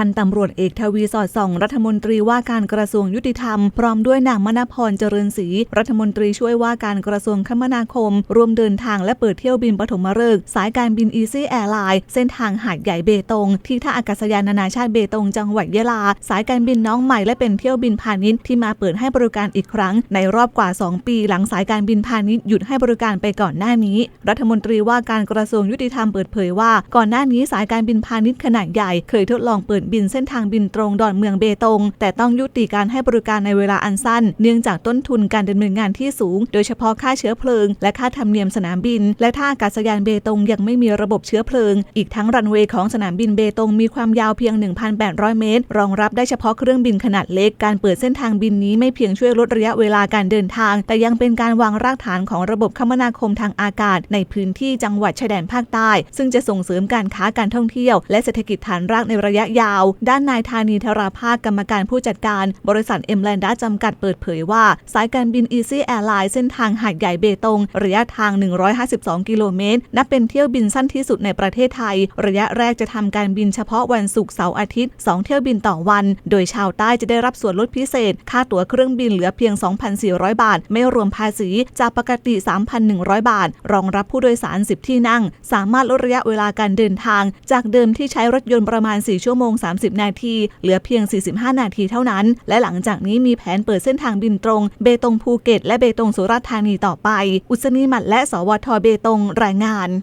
พันตำรวจเอกทวีสอดส่อง รัฐมนตรีว่าการกระทรวงยุติธรรม พร้อมด้วยนางมณพรเจริญศรีรัฐมนตรีช่วยว่าการกระทรวงคมนาคมรวมเดินทางและเปิดเที่ยวบินปฐมฤกษ์สายการบินอีซี่แอร์ไลน์เส้นทางหาดใหญ่เบตง ที่ท่าอากาศยานนานาชาติเบตงจังหวัดยะลา สายการบินน้องใหม่และเป็นเที่ยวบินพาณิชย์ที่มาเปิดให้บริการอีกครั้ง ในรอบกว่า 2 ปี หลังสายการบินพาณิชย์หยุดให้บริการไปก่อนหน้านี้ รัฐมนตรีว่าการกระทรวงยุติธรรมเปิดเผยว่า ก่อนหน้านี้สายการบินพาณิชย์ขนาดใหญ่เคยทดลองเปิดบินเส้นทางบินตรงดอนเมืองเบตง แต่ต้องยุติการให้บริการในเวลาอันสั้น เนื่องจากต้นทุนการดำเนินงานที่สูง โดยเฉพาะค่าเชื้อเพลิง และค่าธรรมเนียมสนามบิน และท่าอากาศยานเบตงยังไม่มีระบบเชื้อเพลิง อีกทั้งรันเวย์ของสนามบินเบตงมีความยาวเพียง 1,800 เมตร รองรับได้เฉพาะเครื่องบินขนาดเล็ก การเปิดเส้นทางบินนี้ไม่เพียงช่วยลดระยะเวลาการเดินทาง แต่ยังเป็นการวางรากฐานของระบบคมนาคมทางอากาศ ในพื้นที่จังหวัดชายแดนภาคใต้ ซึ่งจะส่งเสริมการค้าการท่องเที่ยว และเศรษฐกิจฐานรากในระยะยาวด้านนายธานีธราภาคกรรมการผู้จัดการบริษัทเอ็มแลนด้าจำกัดเปิดเผยว่า สายการบิน Easy Airline เส้นทางหาดใหญ่เบตง ระยะทาง 152 กิโลเมตร นับเป็นเที่ยวบินสั้นที่สุดในประเทศไทย ระยะแรกจะทำการบินเฉพาะวันศุกร์เสาร์อาทิตย์ 2 เที่ยวบินต่อวัน โดยชาวใต้จะได้รับส่วนลดพิเศษ ค่าตั๋วเครื่องบินเหลือเพียง 2,400 บาท ไม่รวมภาษีจากปกติ 3,100 บาท รองรับผู้โดยสาร 10 ที่นั่ง สามารถลดระยะเวลาการเดินทาง จากเดิมที่ใช้รถยนต์ประมาณ 4 ชั่วโมง30 นาที เหลือเพียง 45 นาทีเท่านั้น และหลังจากนี้มีแผนเปิดเส้นทางบินตรง เบตงภูเก็ต และเบตงสุราษฎร์ธานีต่อไป อุศนีหมัดและสวทเบตงรายงาน